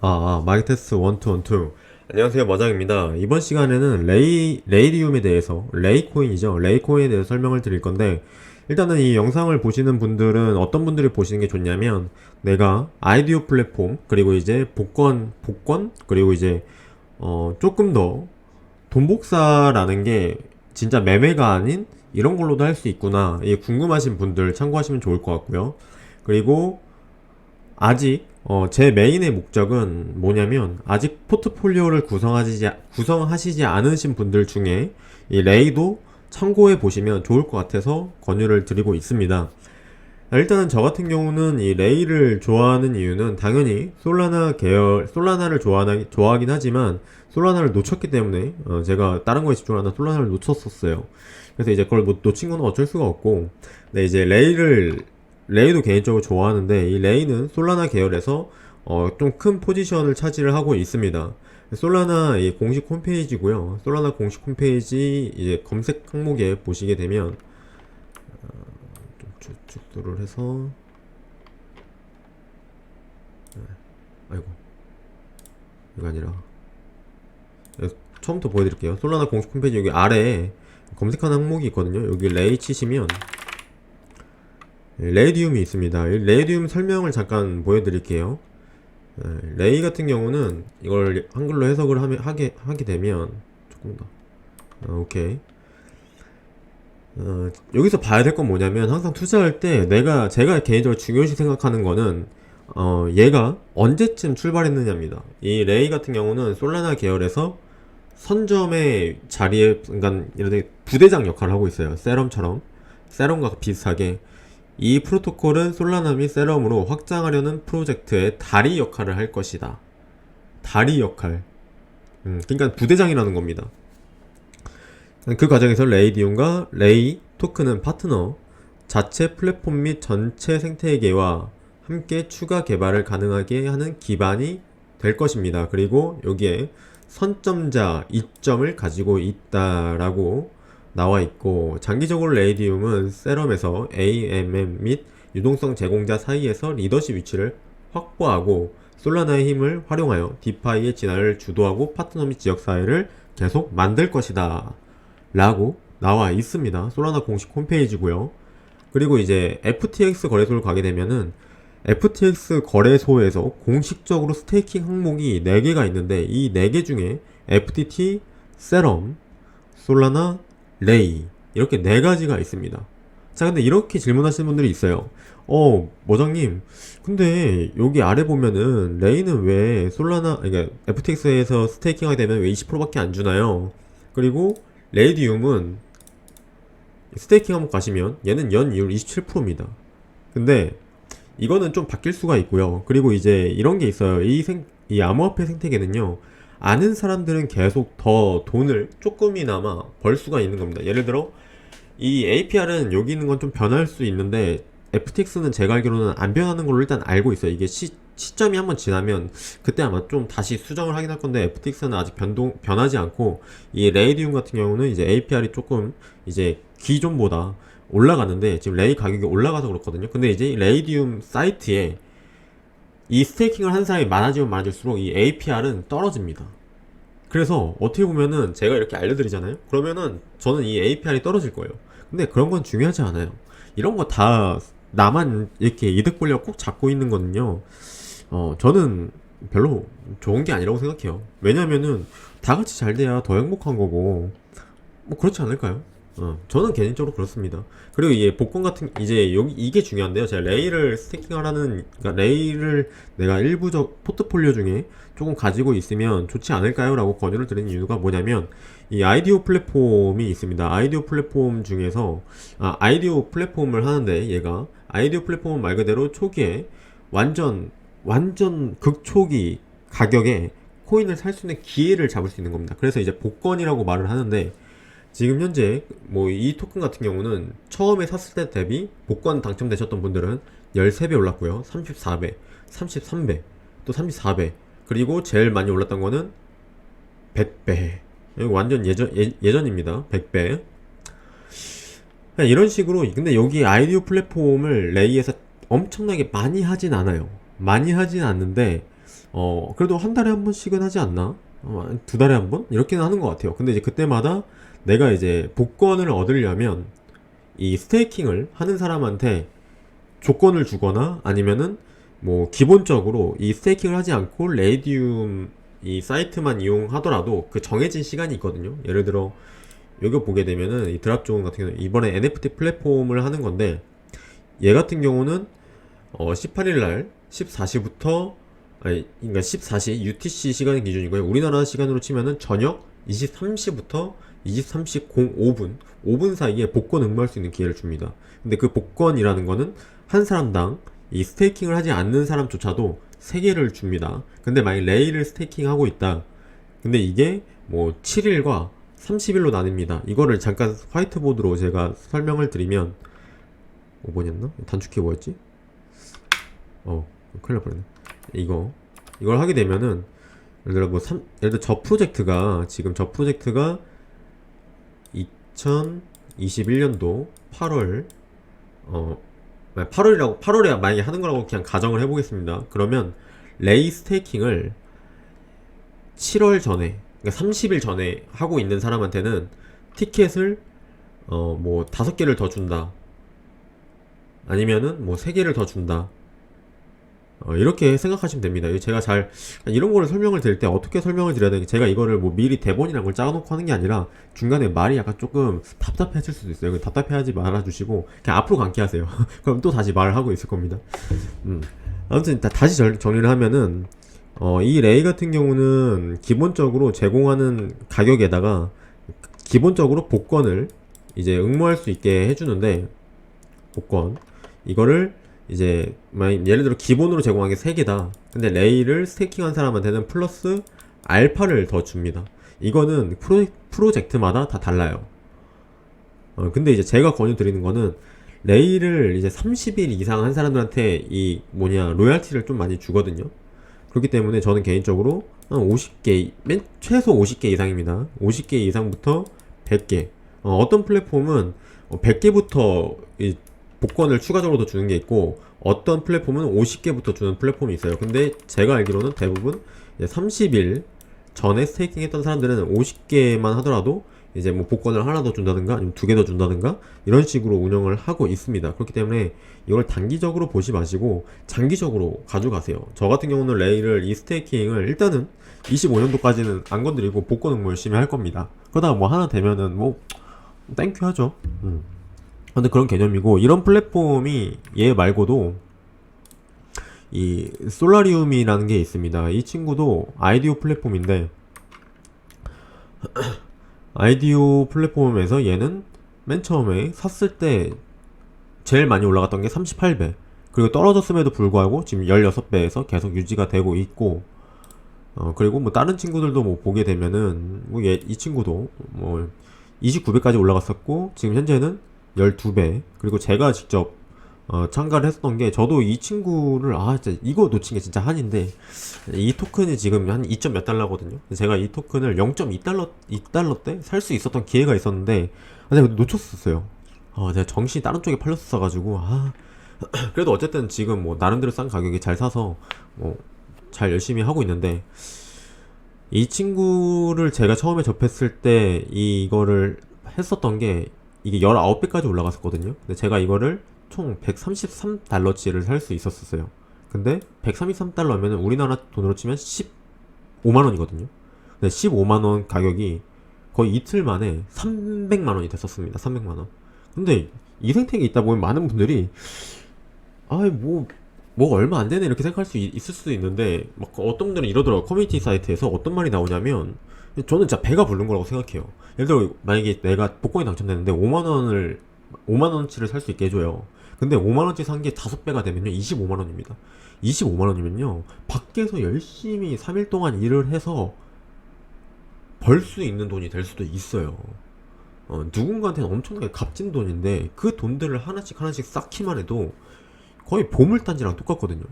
아, 아, 마이크 테스트 1, 2, 1, 2. 안녕하세요, 머장입니다. 이번 시간에는 레이, 레이디움에 대해서, 레이코인이죠. 레이코인에 대해서 설명을 드릴 건데, 일단은 이 영상을 보시는 분들은 어떤 분들이 보시는 게 좋냐면, 내가 아이디오 플랫폼, 그리고 이제 복권, 복권, 그리고 이제, 어, 조금 더 돈복사라는 게 진짜 매매가 아닌 이런 걸로도 할 수 있구나. 이게 궁금하신 분들 참고하시면 좋을 것 같고요. 그리고 아직 어, 제 메인의 목적은 뭐냐면 아직 포트폴리오를 구성하지 구성하시지 않으신 분들 중에 이 레이도 참고해 보시면 좋을 것 같아서 권유를 드리고 있습니다. 일단은 저 같은 경우는 이 레이를 좋아하는 이유는 당연히 솔라나 계열 솔라나를 좋아하, 좋아하긴 하지만 솔라나를 놓쳤기 때문에 어, 제가 다른 거에 집중하다 솔라나를 놓쳤었어요. 그래서 이제 그걸 못 놓친 건 어쩔 수가 없고 네 이제 레이를 레이도 개인적으로 좋아하는데 이 레이는 솔라나 계열에서 어, 좀 큰 포지션을 차지를 하고 있습니다. 솔라나 이 공식 홈페이지고요. 솔라나 공식 홈페이지 이제 검색 항목에 보시게 되면 어, 좀 쭉쭉도를 해서 네. 아이고 이거 아니라 네, 처음부터 보여드릴게요. 솔라나 공식 홈페이지 여기 아래에 검색하는 항목이 있거든요. 여기 레이 치시면 네, 레이디움이 있습니다. 이 레이디움 설명을 잠깐 보여드릴게요. 네, 레이 같은 경우는 이걸 한글로 해석을 하면, 하게, 하게 되면 조금 더 어, 오케이 어, 여기서 봐야 될 건 뭐냐면 항상 투자할 때 내가 제가 개인적으로 중요시 생각하는 거는 어, 얘가 언제쯤 출발했느냐입니다. 이 레이 같은 경우는 솔라나 계열에서 선점의 자리에 그러니까 이런 부대장 역할을 하고 있어요. 세럼처럼 세럼과 비슷하게 이 프로토콜은 솔라나 및 세럼으로 확장하려는 프로젝트의 다리 역할을 할 것이다. 다리 역할. 음, 그러니까 부대장이라는 겁니다. 그 과정에서 레이디움과 레이 토큰은 파트너, 자체 플랫폼 및 전체 생태계와 함께 추가 개발을 가능하게 하는 기반이 될 것입니다. 그리고 여기에 선점자 이점을 가지고 있다라고 나와 있고 장기적으로 레이디움은 세럼에서 AMM 및 유동성 제공자 사이에서 리더십 위치를 확보하고 솔라나의 힘을 활용하여 디파이의 진화를 주도하고 파트너 및 지역 사회를 계속 만들 것이다 라고 나와 있습니다. 솔라나 공식 홈페이지고요. 그리고 이제 FTX 거래소를 가게 되면은 FTX 거래소에서 공식적으로 스테이킹 항목이 4개가 있는데 이 4개 중에 FTT, 세럼, 솔라나, 레이 이렇게 네 가지가 있습니다. 자 근데 이렇게 질문하시는 분들이 있어요. 어 모장님 근데 여기 아래 보면은 레이는 왜 솔라나 그러니까 FTX에서 스테이킹하게 되면 왜 20%밖에 안 주나요? 그리고 레이디움은 스테이킹 한번 가시면 얘는 연 이율 27%입니다. 근데 이거는 좀 바뀔 수가 있고요. 그리고 이제 이런 게 있어요. 이 생, 이 암호화폐 생태계는요. 아는 사람들은 계속 더 돈을 조금이나마 벌 수가 있는 겁니다. 예를 들어 이 APR은 여기 있는 건 좀 변할 수 있는데 FTX는 제가 알기로는 안 변하는 걸로 일단 알고 있어요. 이게 시, 시점이 한번 지나면 그때 아마 좀 다시 수정을 하긴 할 건데 FTX는 아직 변동 변하지 않고 이 레이디움 같은 경우는 이제 APR이 조금 이제 기존보다 올라가는데 지금 레이 가격이 올라가서 그렇거든요. 근데 이제 레이디움 사이트에 이 스테이킹을 한 사람이 많아지면 많아질수록 이 APR은 떨어집니다. 그래서 어떻게 보면은 제가 이렇게 알려드리잖아요. 그러면은 저는 이 APR이 떨어질 거예요. 근데 그런 건 중요하지 않아요. 이런 거 다 나만 이렇게 이득 보려고 꼭 잡고 있는 거는요. 어, 저는 별로 좋은 게 아니라고 생각해요. 왜냐면은 다 같이 잘 돼야 더 행복한 거고, 뭐 그렇지 않을까요? 어, 저는 개인적으로 그렇습니다. 그리고 이게 복권 같은 이제 여기 이게 중요한데요. 제가 레이를 스테이킹하라는 그러니까 레이를 내가 일부적 포트폴리오 중에 조금 가지고 있으면 좋지 않을까요?라고 권유를 드리는 이유가 뭐냐면 이 아이디오 플랫폼이 있습니다. 아이디오 플랫폼 중에서 아, 아이디오 플랫폼을 하는데 얘가 아이디오 플랫폼은 말 그대로 초기에 완전 완전 극초기 가격에 코인을 살 수 있는 기회를 잡을 수 있는 겁니다. 그래서 이제 복권이라고 말을 하는데 지금 현재 뭐 이 토큰 같은 경우는 처음에 샀을 때 대비 복권 당첨되셨던 분들은 13배 올랐고요. 34배, 33배, 또 34배. 그리고 제일 많이 올랐던 거는 100배. 이거 완전 예전 예, 예전입니다. 100배. 이런 식으로 근데 여기 아이디오 플랫폼을 레이에서 엄청나게 많이 하진 않아요. 많이 하진 않는데 어, 그래도 한 달에 한 번씩은 하지 않나? 어, 두 달에 한 번? 이렇게는 하는 것 같아요. 근데 이제 그때마다 내가 이제 복권을 얻으려면 이 스테이킹을 하는 사람한테 조건을 주거나 아니면은 뭐 기본적으로 이 스테이킹을 하지 않고 레이디움 이 사이트만 이용하더라도 그 정해진 시간이 있거든요. 예를 들어 여기 보게 되면은 이 드랍 존 같은 경우는 이번에 NFT 플랫폼을 하는 건데 얘 같은 경우는 어 18일 날 14시부터 아니 그러니까 14시 UTC 시간 기준이고요. 우리나라 시간으로 치면은 저녁 23시부터 23시 05분 5분 사이에 복권 응모할 수 있는 기회를 줍니다. 근데 그 복권이라는 거는 한 사람당 이 스테이킹을 하지 않는 사람조차도 3개를 줍니다. 근데 만약 레이를 스테이킹하고 있다. 근데 이게 뭐 7일과 30일로 나뉩니다. 이거를 잠깐 화이트보드로 제가 설명을 드리면 5번이었나? 단축키 뭐였지? 어, 큰일 날 뻔했네. 이거 이걸 하게 되면은 예를 들어 뭐 3, 예를 들어 저 프로젝트가 지금 저 프로젝트가 2021년도 8월 어 8월이라고 8월에 만약에 하는 거라고 그냥 가정을 해보겠습니다. 그러면 레이 스테이킹을 7월 전에 그러니까 30일 전에 하고 있는 사람한테는 티켓을 어뭐 다섯 개를 더 준다. 아니면은 뭐세 개를 더 준다. 어, 이렇게 생각하시면 됩니다. 제가 잘 이런 거를 설명을 드릴 때 어떻게 설명을 드려야 되는지 제가 이거를 뭐 미리 대본이란 걸 짜놓고 하는 게 아니라 중간에 말이 약간 조금 답답해질 수도 있어요. 답답해하지 말아주시고 그냥 앞으로 감기 하세요. 그럼 또 다시 말을 하고 있을 겁니다. 음. 아무튼 다, 다시 절- 정리를 하면은 어, 이 레이 같은 경우는 기본적으로 제공하는 가격에다가 기본적으로 복권을 이제 응모할 수 있게 해주는데 복권 이거를 이제 예를 들어 기본으로 제공한 게 3개다. 근데 레이를 스테이킹한 사람한테는 플러스 알파를 더 줍니다. 이거는 프로, 프로젝 트마다 다 달라요. 어, 근데 이제 제가 권유 드리는 거는 레이를 이제 30일 이상 한 사람들한테 이 뭐냐 로얄티를 좀 많이 주거든요. 그렇기 때문에 저는 개인적으로 한 50개, 맨 최소 50개 이상입니다. 50개 이상부터 100개. 어, 어떤 플랫폼은 100개부터 이 복권을 추가적으로 더 주는 게 있고 어떤 플랫폼은 50개부터 주는 플랫폼이 있어요. 근데 제가 알기로는 대부분 이제 30일 전에 스테이킹 했던 사람들은 50개만 하더라도 이제 뭐 복권을 하나 더 준다든가 아니면 두 개 더 준다든가 이런 식으로 운영을 하고 있습니다. 그렇기 때문에 이걸 단기적으로 보지 마시고 장기적으로 가져가세요. 저 같은 경우는 레이를 이 스테이킹을 일단은 25년도까지는 안 건드리고 복권 응모 열심히 할 겁니다. 그러다가 뭐 하나 되면은 뭐 땡큐 하죠. 음. 근데 그런 개념이고 이런 플랫폼이 얘 말고도 이 솔라리움이라는 게 있습니다. 이 친구도 아이디오 플랫폼인데 아이디오 플랫폼에서 얘는 맨 처음에 샀을 때 제일 많이 올라갔던 게 38배 그리고 떨어졌음에도 불구하고 지금 16배에서 계속 유지가 되고 있고 어 그리고 뭐 다른 친구들도 뭐 보게 되면은 뭐 얘 이 친구도 뭐 29배까지 올라갔었고 지금 현재는 12배 그리고 제가 직접 어, 참가를 했었던 게 저도 이 친구를 아 진짜 이거 놓친 게 진짜 한인데 이 토큰이 지금 한 2. 몇 달러거든요 제가 이 토큰을 0.2달러 2달러 때 살 수 있었던 기회가 있었는데 아, 제가 놓쳤었어요 아 제가 정신이 다른 쪽에 팔렸어 가지고 아 그래도 어쨌든 지금 뭐 나름대로 싼 가격에 잘 사서 뭐 잘 열심히 하고 있는데 이 친구를 제가 처음에 접했을 때 이거를 했었던 게 이게 19배까지 올라갔었거든요. 근데 제가 이거를 총 133달러치를 살 수 있었어요. 근데 133달러면 우리나라 돈으로 치면 15만 원이거든요. 근데 15만 원 가격이 거의 이틀 만에 300만 원이 됐었습니다. 300만 원. 근데 이 생태계에 있다 보면 많은 분들이 아이 뭐, 뭐 얼마 안 되네 이렇게 생각할 수 있, 있을 수도 있는데 막 어떤 분들은 이러더라고 커뮤니티 사이트에서 어떤 말이 나오냐면 저는 진짜 배가 부른 거라고 생각해요. 예를 들어 만약에 내가 복권이 당첨됐는데 5만 원을 5만 원치를 살 수 있게 해줘요. 근데 5만 원치 산게 5배가 되면요 25만 원입니다. 25만 원이면요 밖에서 열심히 3일 동안 일을 해서 벌 수 있는 돈이 될 수도 있어요. 어, 누군가한테는 엄청나게 값진 돈인데 그 돈들을 하나씩 하나씩 쌓기만 해도 거의 보물단지랑 똑같거든요.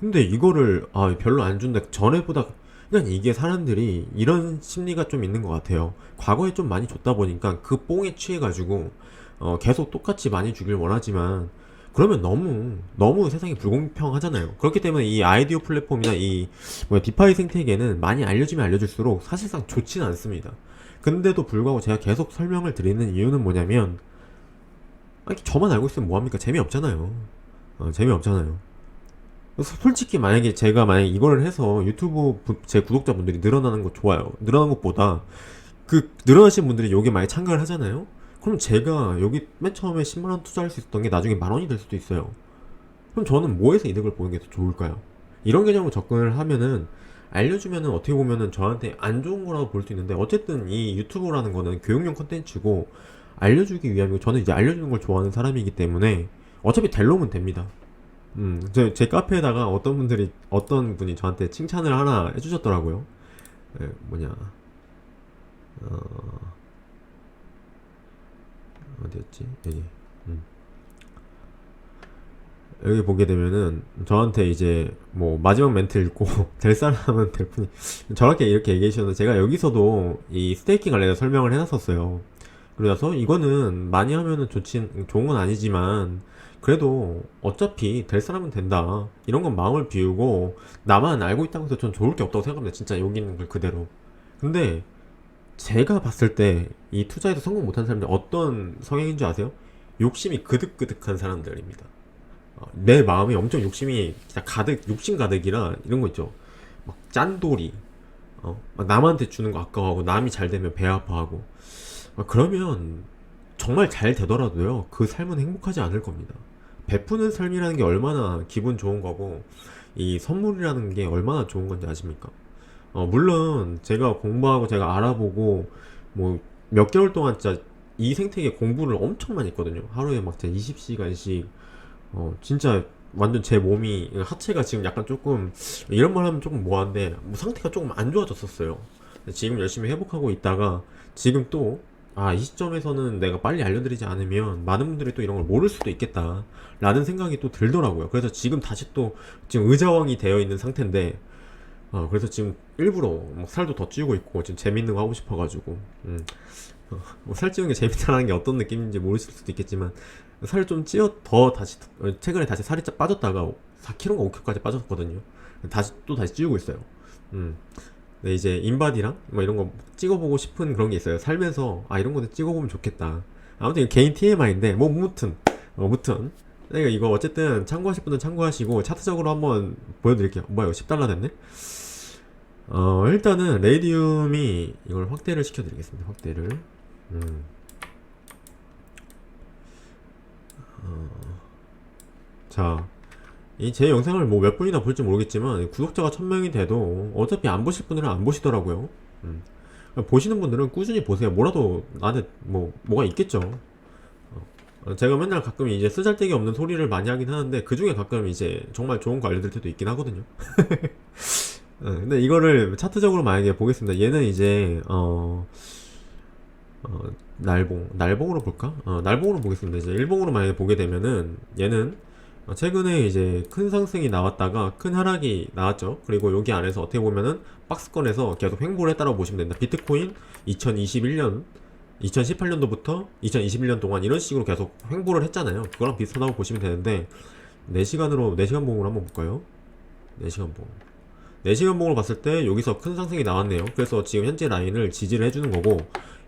근데 이거를 아 별로 안 준다 전에보다 그냥 이게 사람들이 이런 심리가 좀 있는 것 같아요. 과거에 좀 많이 줬다 보니까 그 뽕에 취해가지고 어, 계속 똑같이 많이 주길 원하지만 그러면 너무 너무 세상이 불공평하잖아요. 그렇기 때문에 이 아이디어 플랫폼이나 이 뭐야 디파이 생태계는 많이 알려주면 알려줄수록 사실상 좋지는 않습니다. 근데도 불구하고 제가 계속 설명을 드리는 이유는 뭐냐면 아니 저만 알고 있으면 뭐합니까? 재미없잖아요. 어, 재미없잖아요. 솔직히 만약에 제가 만약에 이거를 해서 유튜브 부- 제 구독자분들이 늘어나는 거 좋아요. 늘어나는 것보다 그 늘어나신 분들이 여기 많이 참가를 하잖아요. 그럼 제가 여기 맨 처음에 10만 원 투자할 수 있었던 게 나중에 만 원이 될 수도 있어요. 그럼 저는 뭐에서 이득을 보는 게 더 좋을까요? 이런 개념으로 접근을 하면은 알려주면은 어떻게 보면은 저한테 안 좋은 거라고 볼 수 있는데 어쨌든 이 유튜브라는 거는 교육용 컨텐츠고 알려주기 위함이고 저는 이제 알려주는 걸 좋아하는 사람이기 때문에 어차피 될 놈은 됩니다. 음, 제, 제 카페에다가 어떤 분들이 어떤 분이 저한테 칭찬을 하나 해주셨더라고요. 예, 뭐냐 어, 어디였지? 여기. 음. 여기 보게 되면은 저한테 이제 뭐 마지막 멘트 읽고 될 사람은 될 뿐이 저렇게 이렇게 얘기해 주셨는데 제가 여기서도 이 스테이킹 관련해서 설명을 해놨었어요. 그래서 이거는 많이 하면은 좋진 좋은 건 아니지만 그래도 어차피 될 사람은 된다. 이런 건 마음을 비우고 나만 알고 있다고 해서 전 좋을 게 없다고 생각합니다. 진짜 여기 있는 걸 그대로. 근데 제가 봤을 때 이 투자에서 성공 못한 사람들 어떤 성향인 줄 아세요? 욕심이 그득그득한 사람들입니다. 어, 내 마음에 엄청 욕심이 가득, 욕심 가득이라 이런 거 있죠. 막 짠돌이, 어, 막 남한테 주는 거 아까워하고 남이 잘 되면 배 아파하고. 아, 그러면 정말 잘 되더라도요, 그 삶은 행복하지 않을 겁니다. 베푸는 삶이라는 게 얼마나 기분 좋은 거고, 이 선물이라는 게 얼마나 좋은 건지 아십니까? 어, 물론 제가 공부하고 제가 알아보고 뭐 몇 개월 동안 진짜 이 생태계 공부를 엄청 많이 했거든요. 하루에 막 진짜 20시간씩 어, 진짜 완전 제 몸이 하체가 지금 약간 조금 이런 말 하면 조금 뭐한데 뭐 상태가 조금 안 좋아졌었어요. 지금 열심히 회복하고 있다가 지금 또 아, 이 시점에서는 내가 빨리 알려드리지 않으면 많은 분들이 또 이런 걸 모를 수도 있겠다. 라는 생각이 또 들더라고요. 그래서 지금 다시 또 지금 의자왕이 되어 있는 상태인데 어, 그래서 지금 일부러 막 살도 더 찌우고 있고 지금 재밌는 거 하고 싶어가지고 음. 어, 뭐살 찌우는 게 재밌다는 게 어떤 느낌인지 모르실 수도 있겠지만 살좀 찌어 더 다시 어, 최근에 다시 살이 짜- 빠졌다가 4kg가 5kg까지 빠졌거든요. 다시 또 다시 찌우고 있어요. 음. 네, 이제 인바디랑 뭐 이런 거 찍어보고 싶은 그런 게 있어요. 살면서 아 이런 거는 찍어보면 좋겠다. 아무튼 개인 TMI인데 뭐 무튼 어, 무튼 그러니까 이거 어쨌든 참고하실 분은 참고하시고 차트적으로 한번 보여드릴게요. 뭐야 이거 10달러 됐네? 어 일단은 레디움이 이걸 확대를 시켜드리겠습니다. 확대를 음. 어, 자, 이 제 영상을 뭐 몇 분이나 볼지 모르겠지만 구독자가 1000명이 돼도 어차피 안 보실 분들은 안 보시더라고요. 음. 보시는 분들은 꾸준히 보세요. 뭐라도 나한테 뭐 뭐가 있겠죠. 어, 제가 맨날 가끔 이제 쓰잘데기 없는 소리를 많이 하긴 하는데 그 중에 가끔 이제 정말 좋은 거 알려드릴 때도 있긴 하거든요. 어, 근데 이거를 차트적으로 만약에 보겠습니다. 얘는 이제 어, 어 날봉 날봉으로 볼까? 어, 날봉으로 보겠습니다. 이제 일봉으로 만약에 보게 되면은 얘는 어, 최근에 이제 큰 상승이 나왔다가 큰 하락이 나왔죠. 그리고 여기 안에서 어떻게 보면은 박스권에서 계속 횡보를 했다고 보시면 된다. 비트코인 2021년 2018년도부터 2021년 동안 이런 식으로 계속 횡보를 했잖아요. 그거랑 비슷하다고 보시면 되는데 4시간으로 4시간 봉으로 한번 볼까요? 4시간 봉. 4시간 봉으로 봤을 때 여기서 큰 상승이 나왔네요. 그래서 지금 현재 라인을 지지를 해주는 거고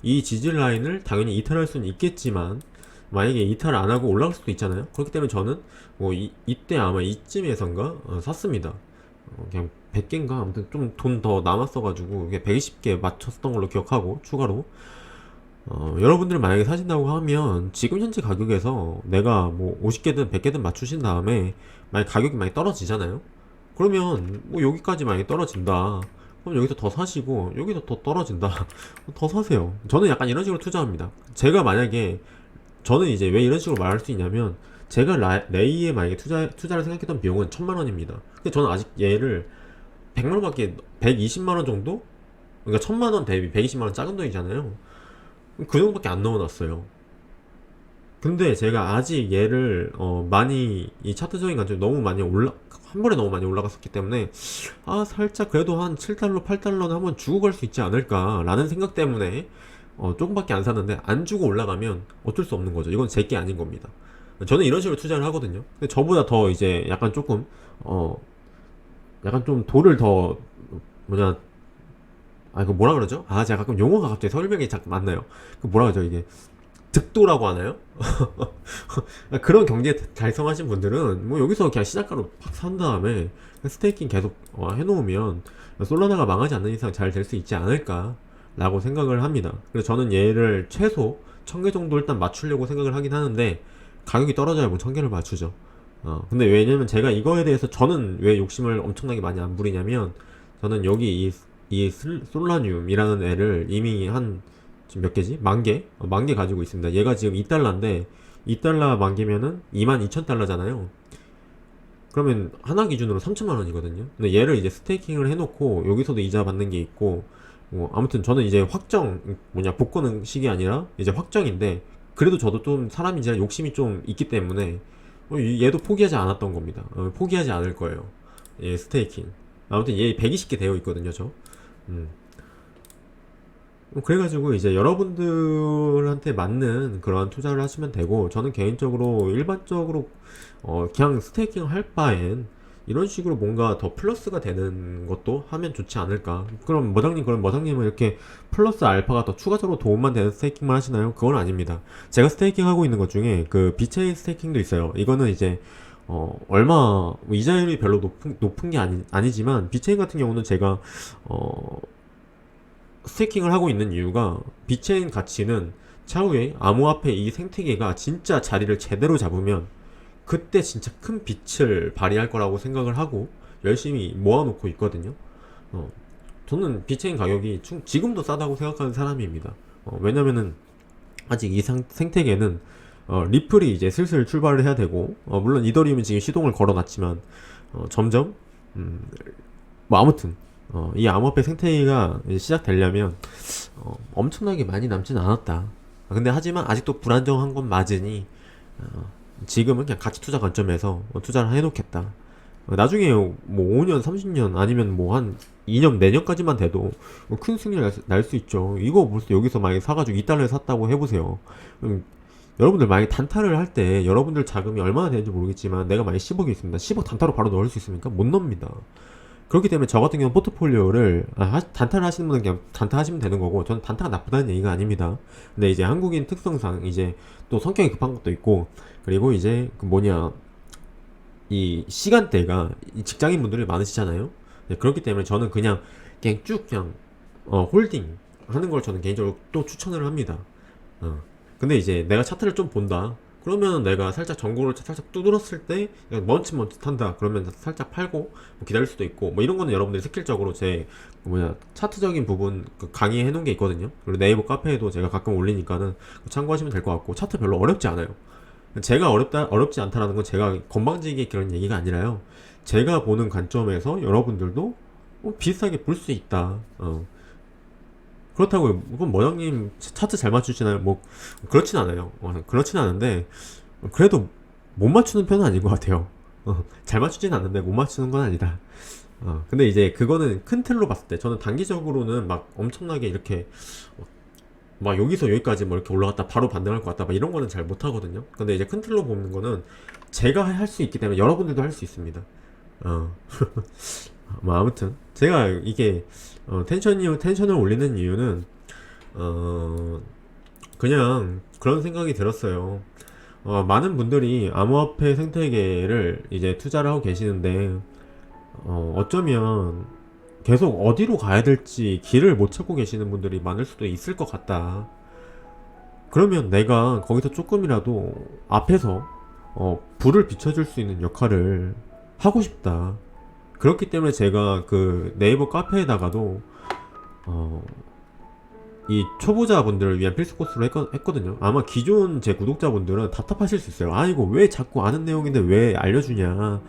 이 지지 라인을 당연히 이탈할 수는 있겠지만 만약에 이탈 안 하고 올라갈 수도 있잖아요. 그렇기 때문에 저는 뭐 이, 이때 아마 이쯤에선가 어, 샀습니다. 어, 그냥 100개인가 아무튼 좀 돈 더 남았어가지고 120개 맞췄던 걸로 기억하고 추가로 어, 여러분들 만약에 사신다고 하면 지금 현재 가격에서 내가 뭐 50개든 100개든 맞추신 다음에 만약 가격이 많이 떨어지잖아요. 그러면 뭐 여기까지 많이 떨어진다. 그럼 여기서 더 사시고 여기서 더 떨어진다. 더 사세요. 저는 약간 이런 식으로 투자합니다. 제가 만약에 저는 이제 왜 이런 식으로 말할 수 있냐면 제가 라, 레이에 만약에 투자 투자를 생각했던 비용은 천만 원입니다. 근데 저는 아직 얘를 100만 원밖에 120만 원 정도? 그러니까 천만 원 대비 120만 원 작은 돈이잖아요. 그 정도밖에 안 넣어놨어요. 근데 제가 아직 얘를 어, 많이 이 차트적인 관점이 너무 많이 올라 한 번에 너무 많이 올라갔었기 때문에 아 살짝 그래도 한 7달러 8달러는 한번 주고 갈 수 있지 않을까라는 생각 때문에 어, 조금밖에 안 샀는데 안 주고 올라가면 어쩔 수 없는 거죠. 이건 제게 아닌 겁니다. 저는 이런 식으로 투자를 하거든요. 근데 저보다 더 이제 약간 조금 어 약간 좀 도를 더 뭐냐 아 이거 뭐라 그러죠? 아 제가 가끔 용어가 갑자기 설명이 자꾸 맞나요? 그 뭐라 그러죠 이게 득도라고 하나요? 그런 경제 달성하신 분들은 뭐 여기서 그냥 시작가로 팍 산 다음에 스테이킹 계속 어, 해놓으면 솔라나가 망하지 않는 이상 잘 될 수 있지 않을까 라고 생각을 합니다. 그래서 저는 얘를 최소 1000개 정도 일단 맞추려고 생각을 하긴 하는데 가격이 떨어져야 뭐 1000개를 맞추죠. 어, 근데 왜냐면 제가 이거에 대해서 저는 왜 욕심을 엄청나게 많이 안 부리냐면 저는 여기 이, 이 슬- 솔라늄이라는 애를 이미 한 지금 몇 개지? 만 개? 어, 만개 가지고 있습니다. 얘가 지금 2달러인데 2달러 만 개면은 22,000달러잖아요. 그러면 하나 기준으로 3천만 원이거든요. 근데 얘를 이제 스테이킹을 해놓고 여기서도 이자 받는 게 있고 뭐 아무튼 저는 이제 확정 뭐냐 복권 식이 아니라 이제 확정인데 그래도 저도 좀 사람인지라 욕심이 좀 있기 때문에 어, 이- 얘도 포기하지 않았던 겁니다. 어, 포기하지 않을 거예요. 얘 스테이킹. 아무튼 얘 120개 되어 있거든요, 저. 음. 어, 그래가지고 이제 여러분들한테 맞는 그런 투자를 하시면 되고 저는 개인적으로 일반적으로 어 그냥 스테이킹 할 바엔 이런 식으로 뭔가 더 플러스가 되는 것도 하면 좋지 않을까. 그럼 머장님 그럼 머장님은 이렇게 플러스 알파가 더 추가적으로 도움만 되는 스테이킹만 하시나요? 그건 아닙니다. 제가 스테이킹 하고 있는 것 중에 그 비체인 스테이킹도 있어요. 이거는 이제 어 얼마 뭐 이자율이 별로 높은 높은 게 아니, 아니지만 비체인 같은 경우는 제가 어 스테이킹을 하고 있는 이유가 비체인 가치는 차후에 암호화폐 이 생태계가 진짜 자리를 제대로 잡으면 그때 진짜 큰 빛을 발휘할 거라고 생각을 하고 열심히 모아놓고 있거든요. 어, 저는 비체인 가격이 충- 지금도 싸다고 생각하는 사람입니다. 어, 왜냐면은 아직 이 상- 생태계는 어, 리플이 이제 슬슬 출발을 해야 되고 어, 물론 이더리움이 지금 시동을 걸어놨지만 어, 점점 음, 뭐 아무튼 어, 이 암호화폐 생태계가 시작되려면 어, 엄청나게 많이 남진 않았다. 아, 근데 하지만 아직도 불안정한 건 맞으니 어, 지금은 그냥 가치 투자 관점에서 어, 투자를 해놓겠다. 어, 나중에 뭐 5년, 30년 아니면 뭐 한 2년, 내년까지만 돼도 뭐큰 승리를 날수 있죠. 이거 벌써 여기서 만약에 사가지고 2달러에 샀다고 해보세요. 음, 여러분들 만약에 단타를 할 때 여러분들 자금이 얼마나 되는지 모르겠지만 내가 만약에 10억이 있습니다. 10억 단타로 바로 넣을 수 있습니까? 못 넣습니다. 그렇기 때문에 저 같은 경우는 포트폴리오를 아, 하- 단타를 하시는 분은 그냥 단타 하시면 되는 거고 저는 단타가 나쁘다는 얘기가 아닙니다. 근데 이제 한국인 특성상 이제 또 성격이 급한 것도 있고 그리고 이제 그 뭐냐 이 시간대가 이 직장인 분들이 많으시잖아요. 네, 그렇기 때문에 저는 그냥 그냥 쭉 그냥 어, 홀딩 하는 걸 저는 개인적으로 또 추천을 합니다. 어. 근데 이제 내가 차트를 좀 본다. 그러면 내가 살짝 전고를 살짝 두드렸을 때 그냥 멈칫멈칫한다. 그러면 살짝 팔고 뭐 기다릴 수도 있고 뭐 이런 거는 여러분들이 스킬적으로 제 뭐냐 차트적인 부분 그 강의해 놓은 게 있거든요. 그리고 네이버 카페에도 제가 가끔 올리니까는 참고하시면 될 것 같고 차트 별로 어렵지 않아요. 제가 어렵다 어렵지 않다라는 건 제가 건방지게 그런 얘기가 아니라요. 제가 보는 관점에서 여러분들도 어, 비슷하게 볼 수 있다. 어. 그렇다고 이건 머장님 차트 잘 맞추시나요? 뭐 그렇진 않아요. 어, 그렇진 않은데 그래도 못 맞추는 편은 아닌 것 같아요. 어, 잘 맞추진 않는데 못 맞추는 건 아니다. 어, 근데 이제 그거는 큰 틀로 봤을 때 저는 단기적으로는 막 엄청나게 이렇게 어, 막 여기서 여기까지 뭐 이렇게 올라갔다 바로 반등할 것 같다 막 이런 거는 잘 못하거든요. 근데 이제 큰 틀로 보는 거는 제가 할 수 있기 때문에 여러분들도 할 수 있습니다. 어. 뭐 아무튼 제가 이게 어, 텐션이 텐션을 올리는 이유는 어 그냥 그런 생각이 들었어요. 어, 많은 분들이 암호화폐 생태계를 이제 투자를 하고 계시는데 어, 어쩌면 계속 어디로 가야 될지 길을 못 찾고 계시는 분들이 많을 수도 있을 것 같다. 그러면 내가 거기서 조금이라도 앞에서 어, 불을 비춰줄 수 있는 역할을 하고 싶다. 그렇기 때문에 제가 그 네이버 카페에다가도 어, 이 초보자분들을 위한 필수 코스로 했거, 했거 든요. 아마 기존 제 구독자분들은 답답하실 수 있어요. 아 이거 왜 자꾸 아는 내용인데 왜 알려주냐.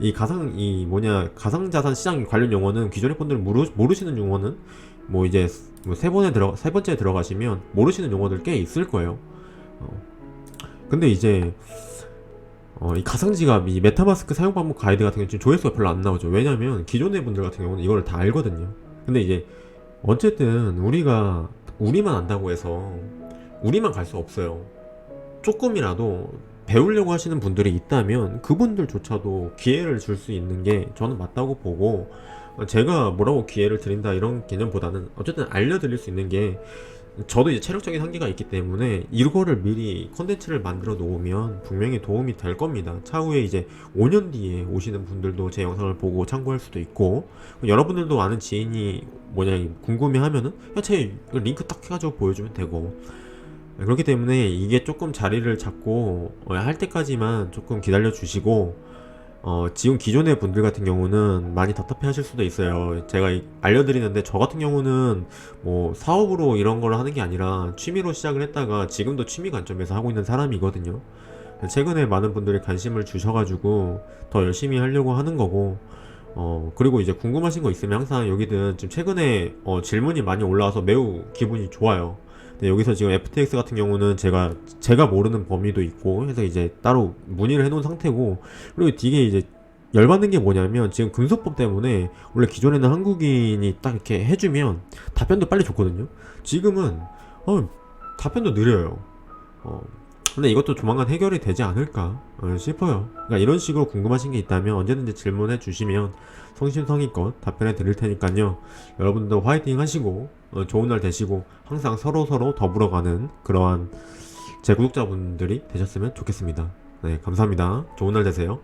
이 가상 이 뭐냐 가상자산 시장 관련 용어는 기존의 분들 모르, 모르시는 용어는 뭐 이제 뭐세 번에 들어 세 번째 들어가시면 모르시는 용어들 꽤 있을 거예요. 어. 근데 이제 어, 이 가상지갑, 이 메타마스크 사용 방법 가이드 같은 경우는 지금 조회수가 별로 안 나오죠. 왜냐면 기존의 분들 같은 경우는 이걸 다 알거든요. 근데 이제 어쨌든 우리가 우리만 안다고 해서 우리만 갈 수 없어요. 조금이라도 배우려고 하시는 분들이 있다면 그분들조차도 기회를 줄 수 있는 게 저는 맞다고 보고 어, 제가 뭐라고 기회를 드린다 이런 개념보다는 어쨌든 알려드릴 수 있는 게 저도 이제 체력적인 한계가 있기 때문에 이거를 미리 컨텐츠를 만들어 놓으면 분명히 도움이 될 겁니다. 차후에 이제 5년 뒤에 오시는 분들도 제 영상을 보고 참고할 수도 있고 여러분들도 아는 지인이 뭐냐 궁금해 하면은 야, 제 링크 딱 해가지고 보여주면 되고 그렇기 때문에 이게 조금 자리를 잡고 어, 할 때까지만 조금 기다려 주시고 어, 지금 기존의 분들 같은 경우는 많이 답답해 하실 수도 있어요. 제가 이- 알려드리는데 저 같은 경우는 뭐 사업으로 이런 걸 하는 게 아니라 취미로 시작을 했다가 지금도 취미 관점에서 하고 있는 사람이거든요. 최근에 많은 분들이 관심을 주셔가지고 더 열심히 하려고 하는 거고 어 그리고 이제 궁금하신 거 있으면 항상 여기든 지금 최근에 어, 질문이 많이 올라와서 매우 기분이 좋아요. 근데 여기서 지금 FTX 같은 경우는 제가 제가 모르는 범위도 있고 해서 이제 따로 문의를 해놓은 상태고 그리고 되게 이제 열받는 게 뭐냐면 지금 금소법 때문에 원래 기존에는 한국인이 딱 이렇게 해주면 답변도 빨리 줬거든요. 지금은 어 답변도 느려요. 어 근데 이것도 조만간 해결이 되지 않을까 어, 싶어요. 그러니까 이런 식으로 궁금하신 게 있다면 언제든지 질문해 주시면 성심성의껏 답변해 드릴 테니까요. 여러분도 화이팅 하시고 어, 좋은 날 되시고 항상 서로 서로 더불어가는 그러한 제 구독자분들이 되셨으면 좋겠습니다. 네, 감사합니다. 좋은 날 되세요.